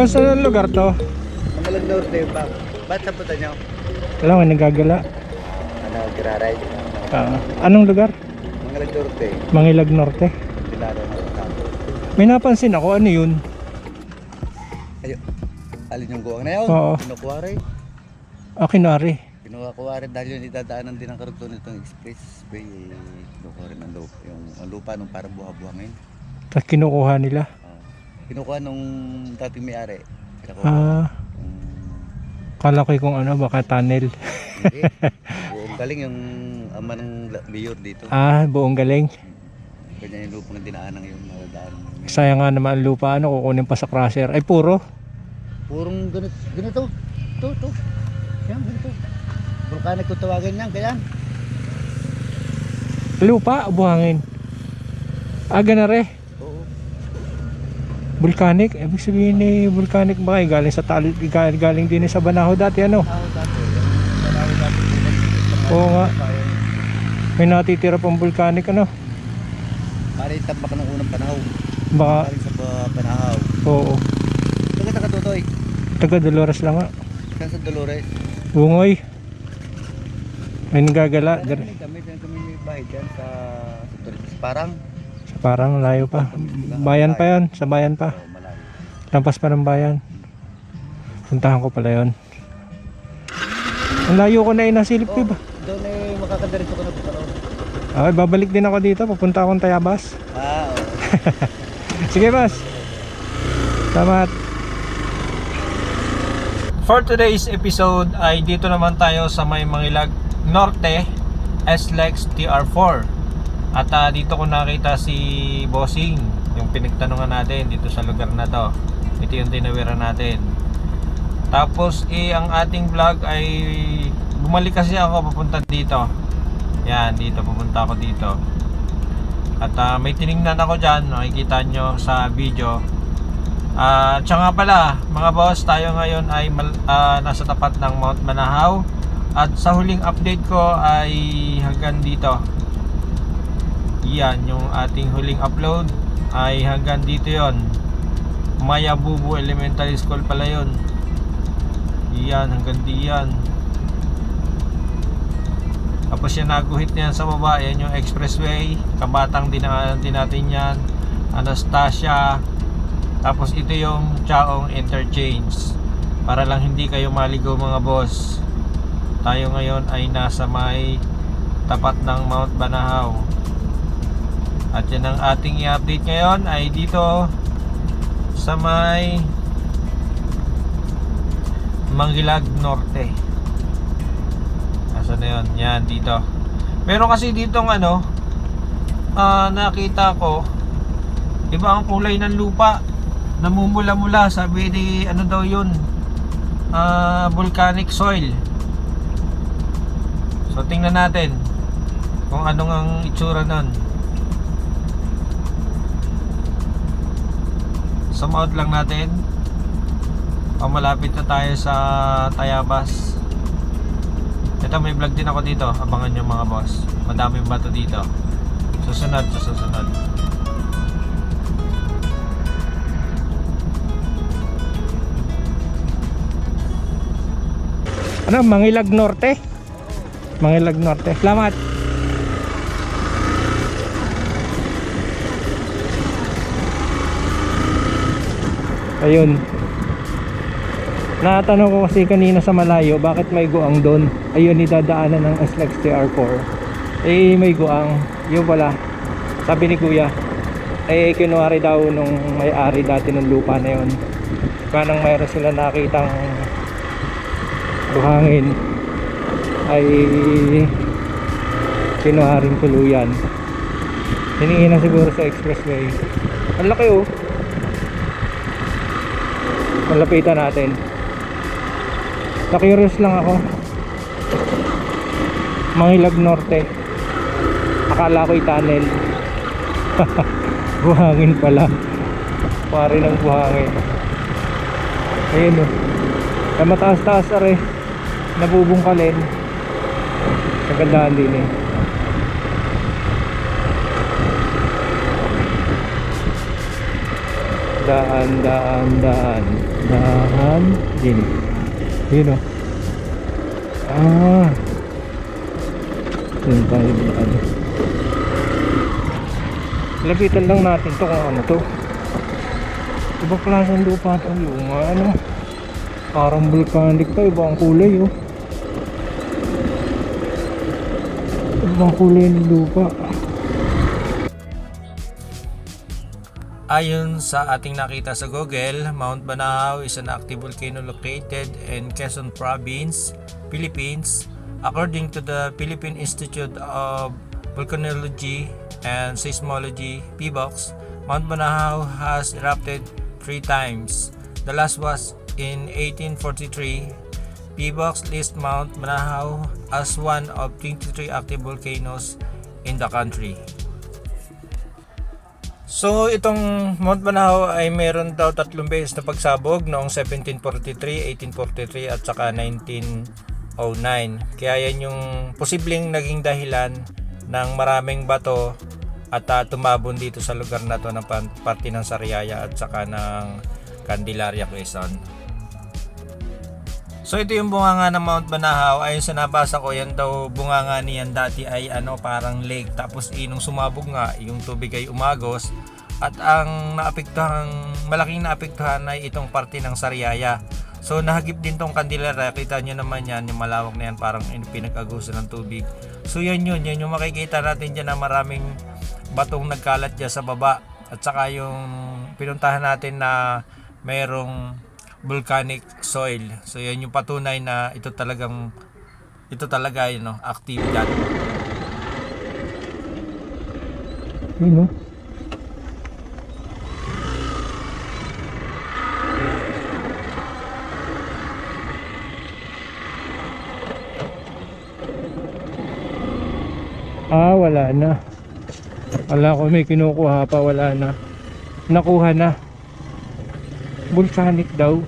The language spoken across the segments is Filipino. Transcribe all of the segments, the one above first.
Boss, anong lugar to? Mangalag Norte ba? Ba't sa punta nyo? Wala, may nagagala. Ano, gira-ride? Ah, anong lugar? Norte. Mangilag Norte. Pinaro na kampo. May napansin ako, ano yun? Ayo. Alin yung guwang na yun? Oo. Kinukuha rin. Akinari. Kinukuha rin dahil yun itadaanan din ang karugtong nitong expressway. Eh, kinukuha rin ang lupa, yung lupa nung parang buha-buhangin. Tapos kinukuha nila. Uh, kinukuha nung dating may-ari. Ah, kala ko kung ano, baka tunnel. hindi. Buong galing yung ama ng mayor dito. Ah, buong galing. Ganyan yung lupa na dinaanan yung nadaan. Sayang nga naman ang lupa, ano, kukunin pa sa crusher. Ay, puro. Purong ganito. Ganito. Ito, ito. Yan, ganito. Volcanic kung tawagin yan. Kaya. Lupa, buhangin. Ah, ganare. Volcanic. Ibig sabihin ni volcanic ba kayo? Galing sa tal galing, din sa Banahaw dati, ano? Oo nga. May natitira pang volcanic, ano? Para itabak ng unang panahon. Baka, Galing sa ba- panahaw. oo. Taga taga Tutoy. Taga Dolores lang nga. Kan sa Dolores. Bungoy. May nagagala. Dir- kami, kami, may bahay dyan sa. Parang. Parang layo pa. Bayan pa yan. Sa bayan pa. Oh. Lampas pa ng bayan. Puntahan ko pala yon. Ang layo ko na inasilip ko ba? Doon eh makakadiretso ko na po karoon. Okay, babalik din ako dito. Pupunta akong Tayabas. Ah, oo. Sige, boss. Salamat. For today's episode ay dito naman tayo sa may Mangilag Norte SLEX TR4 at ah, dito ko nakita si Bossing yung pinagtanungan natin dito sa lugar na to. Ito yung tinawiran natin. Tapos eh, ang ating vlog ay bumalik kasi ako papunta dito. Yan dito pupunta ako dito. At ah, may tiningnan ako dyan makikita nyo sa video. At siya nga pala, mga boss, tayo ngayon ay ah, nasa tapat ng Mount Manahaw. At sa huling update ko ay hanggang dito. Yan, yung ating huling upload ay hanggang dito yon Mayabubu Elementary School pala yon Yan, hanggang diyan. Tapos yung naguhit niyan sa baba, yan yung expressway. Kabatang dinaanan din natin yan. Anastasia, tapos ito yung Chaong Interchange. Para lang hindi kayo maligaw mga boss. Tayo ngayon ay nasa may tapat ng Mount Banahaw. At yan ang ating i-update ngayon ay dito sa may Mangilag Norte. Asa na yun? Yan, dito. Meron kasi dito ano, ah, nakita ko, iba ang kulay ng lupa namumula-mula sabi ni ano daw yun ah, volcanic soil so tingnan natin kung anong ang itsura nun zoom out lang natin o malapit na tayo sa Tayabas ito may vlog din ako dito abangan nyo mga boss madaming bato dito susunod susunod Ano, Mangilag Norte? Mangilag Norte. Salamat. Ayun. Natanong ko kasi kanina sa malayo, bakit may guang doon? Ayun, idadaanan ng SLEX TR4. Eh, may guang. Yun pala. Sabi ni Kuya, eh, kinuwari daw nung may-ari dati ng lupa na yun. Kanang mayroon sila nakitang buhangin ay kinuharing tuluyan hinihingi na siguro sa expressway ang laki oh malapitan natin. Na-curious lang ako. Mangilag Norte. Akala ko'y tunnel. Buhangin pala. Pare ng buhangin. Ayun oh. Ay mataas-taas are nabubungkalin. Kagandahan din eh Daan, daan, daan. Daan. Yun. Yun o. Ah. Yun tayo daan. Lapitan lang natin to kung ano to. Ibang klaseng lupa to. Yung ano. Parang volcanic pa. Iba ang kulay oh. Ibang kulay ng lupa. Ayon sa ating nakita sa Google, Mount Banahaw is an active volcano located in Quezon Province, Philippines. According to the Philippine Institute of Volcanology and Seismology, PBOX, Mount Banahaw has erupted three times. The last was in 1843. PBOX lists Mount Banahaw as one of 23 active volcanoes in the country. So itong Mount Banahaw ay meron daw tatlong beses na pagsabog noong 1743, 1843 at saka 1909. Kaya yan yung posibleng naging dahilan ng maraming bato at ah, tumabon dito sa lugar na to ng parte ng Sariaya at saka ng Candelaria, Quezon. So ito yung bunganga ng Mount Banahaw. Ayon sa nabasa ko, yan daw bunganga niyan dati ay ano parang lake. Tapos inong sumabog nga, yung tubig ay umagos. At ang naapektuhan, malaking naapektuhan ay itong parte ng Sariaya. So nahagip din tong Candelaria. Kita nyo naman yan, yung malawak na yan parang in- pinag-agusan ng tubig. So yan yun, yan yung makikita natin dyan na maraming batong nagkalat dyan sa baba. At saka yung pinuntahan natin na mayroong volcanic soil. So yan yung patunay na ito talagang ito talaga yun no, active yan. Yun. Ah, wala na. Wala ko may kinukuha pa, wala na. Nakuha na. Volcanic daw.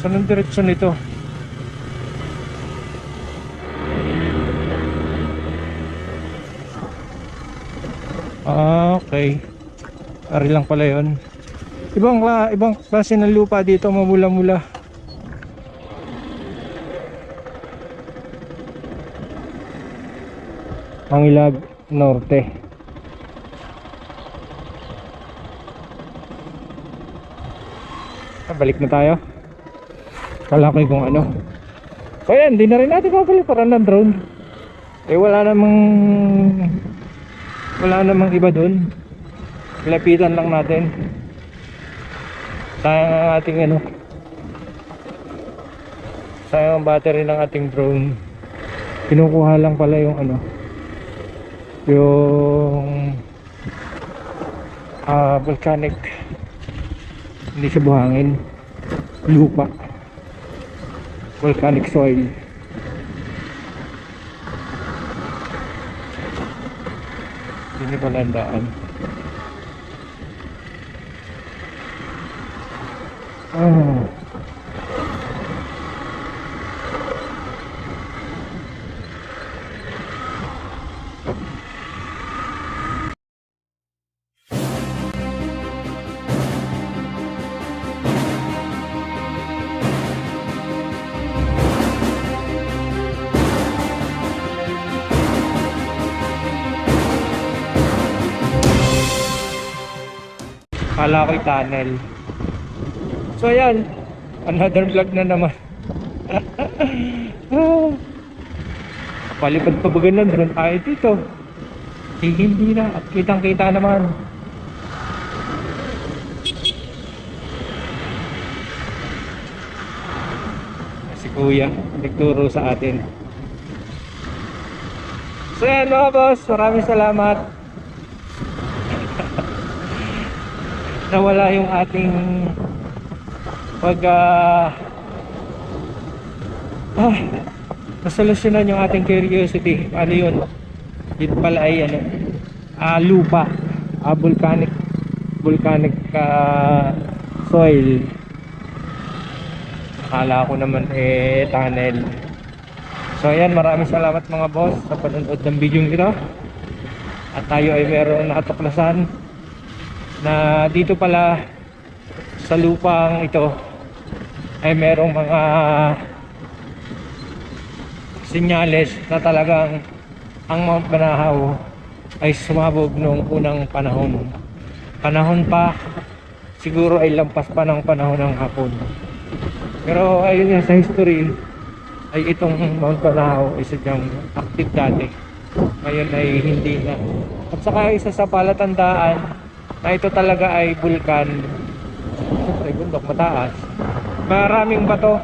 Saan ang direksyon nito? Ah, okay. Ari lang pala yon. Ibang kla- ibang klase ng lupa dito, mamula-mula. Pangilag Norte. Balik na tayo. Kala ko kung ano. So yan, di na rin natin babalik para ng drone. Eh wala namang wala namang iba doon. Lapitan lang natin. Sayang ang ating ano. Sayang ang battery ng ating drone. Kinukuha lang pala yung ano. Yung ah volcanic hindi siya buhangin. Lupa. Volcanic soil. Hindi pala ang daan ah. Kala ko'y tunnel. So ayan, another vlog na naman. Palipad pa ba ganun? Drone tayo dito. Eh, hindi na. At kitang kita naman. Si Kuya, nagturo sa atin. So yan mga boss, maraming salamat. Nawala yung ating pag ah ah, nasolusyonan yung ating curiosity. Ano yun? Yun pala ay ano ah, lupa. Ah, volcanic volcanic ah, soil. Akala ko naman eh tunnel. So ayan maraming salamat mga boss sa panonood ng video ito. At tayo ay meron nakatuklasan na dito pala sa lupang ito ay merong mga sinyales na talagang ang Mount Banahaw ay sumabog noong unang panahon. Panahon pa, siguro ay lampas pa ng panahon ng hapon. Pero ayun nga sa history, ay itong Mount Banahaw ay sadyang active dati. Ngayon ay hindi na. At saka isa sa palatandaan na ito talaga ay bulkan. Siyempre, bundok mataas. Maraming bato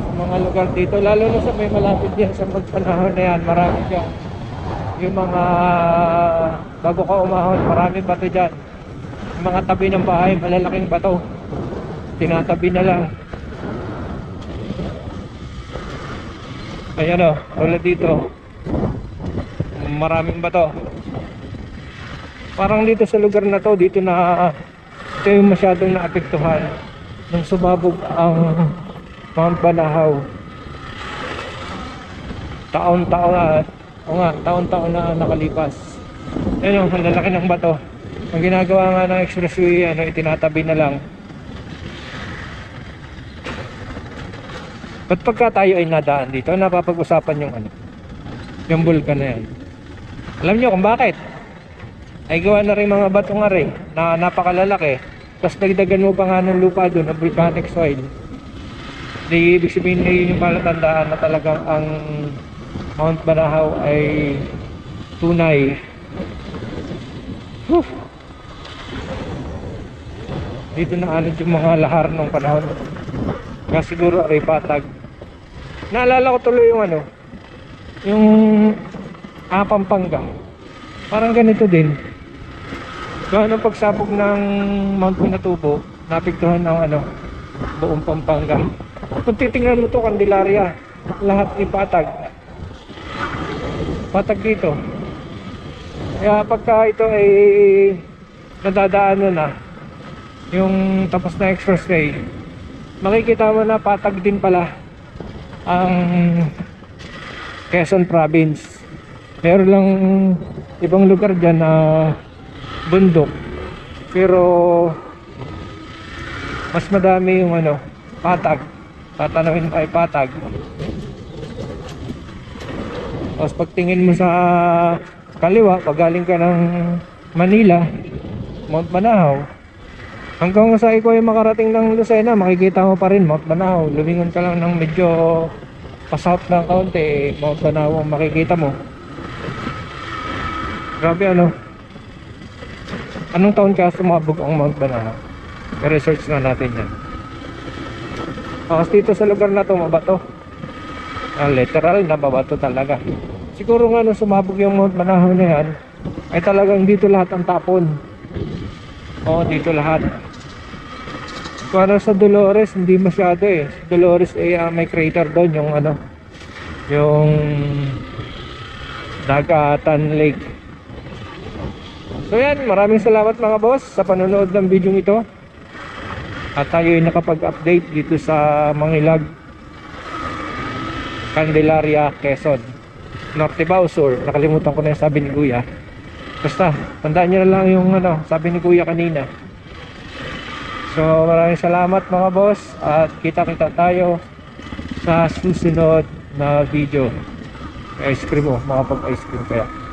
sa mga lugar dito. Lalo na sa may malapit yan sa magpanahon na yan. Marami dyan. Yung mga bago ka umahon, maraming bato dyan. Yung mga tabi ng bahay, malalaking bato. Tinatabi na lang. Ayan o, tulad dito. Maraming bato. Parang dito sa lugar na to, dito na ito yung masyadong naapektuhan nung sumabog ang Mount Banahaw. Taon-taon na, o nga, taon-taon na nakalipas. Ayun, ang lalaki ng bato. Ang ginagawa nga ng expressway, ano, itinatabi na lang. Ba't pagka tayo ay nadaan dito, napapag-usapan yung ano, yung bulkan na yan. Alam nyo kung bakit? Ay gawa na rin mga bato nga rin, na napakalalaki. Tapos dagdagan mo pa nga ng lupa doon, ng volcanic soil. Di ibig sabihin na yun yung palatandaan na talagang ang Mount Banahaw ay tunay. Whew. Dito na anod yung mga lahar ng panahon. Nga siguro ay patag. Naalala ko tuloy yung ano, yung ah, Pampanga. Parang ganito din. Gawa ng pagsabog ng Mount Pinatubo, napiktuhan ng ano, buong Pampanga. Kung titingnan mo to Candelaria, lahat ni patag. Patag dito. Kaya pagka ito ay nadadaan mo na, yung tapos na expressway, makikita mo na patag din pala ang Quezon Province. Meron lang ibang lugar dyan na bundok. Pero mas madami yung ano, patag. Tatanawin pa patag. Tapos pagtingin mo sa kaliwa, pag galing ka ng Manila, Mount Banahaw, hanggang sa ikaw ay makarating ng Lucena, makikita mo pa rin Mount Banahaw. Lumingon ka lang ng medyo pa-south ng kaunti, Mount Banahaw ang makikita mo. Grabe ano. Anong taon kaya sumabog ang Mount Banahaw? I-research na natin yan. Tapos dito sa lugar na to, mabato. Ah, literal na mabato talaga. Siguro nga nung sumabog yung Mount Banahaw na yan, ay talagang dito lahat ang tapon. Oo, dito lahat. Para sa Dolores, hindi masyado eh. Sa Dolores, eh, ah, may crater doon, yung ano, yung Dagatan Lake. So yan, maraming salamat mga boss sa panonood ng video ito. At tayo ay nakapag-update dito sa Mangilag, Candelaria, Quezon. Norte ba o Sur? Nakalimutan ko na yung sabi ni Kuya. Basta, tandaan nyo na lang yung ano, sabi ni Kuya kanina. So maraming salamat mga boss at kita-kita tayo sa susunod na video. Ice cream mo, makapag-ice cream kaya.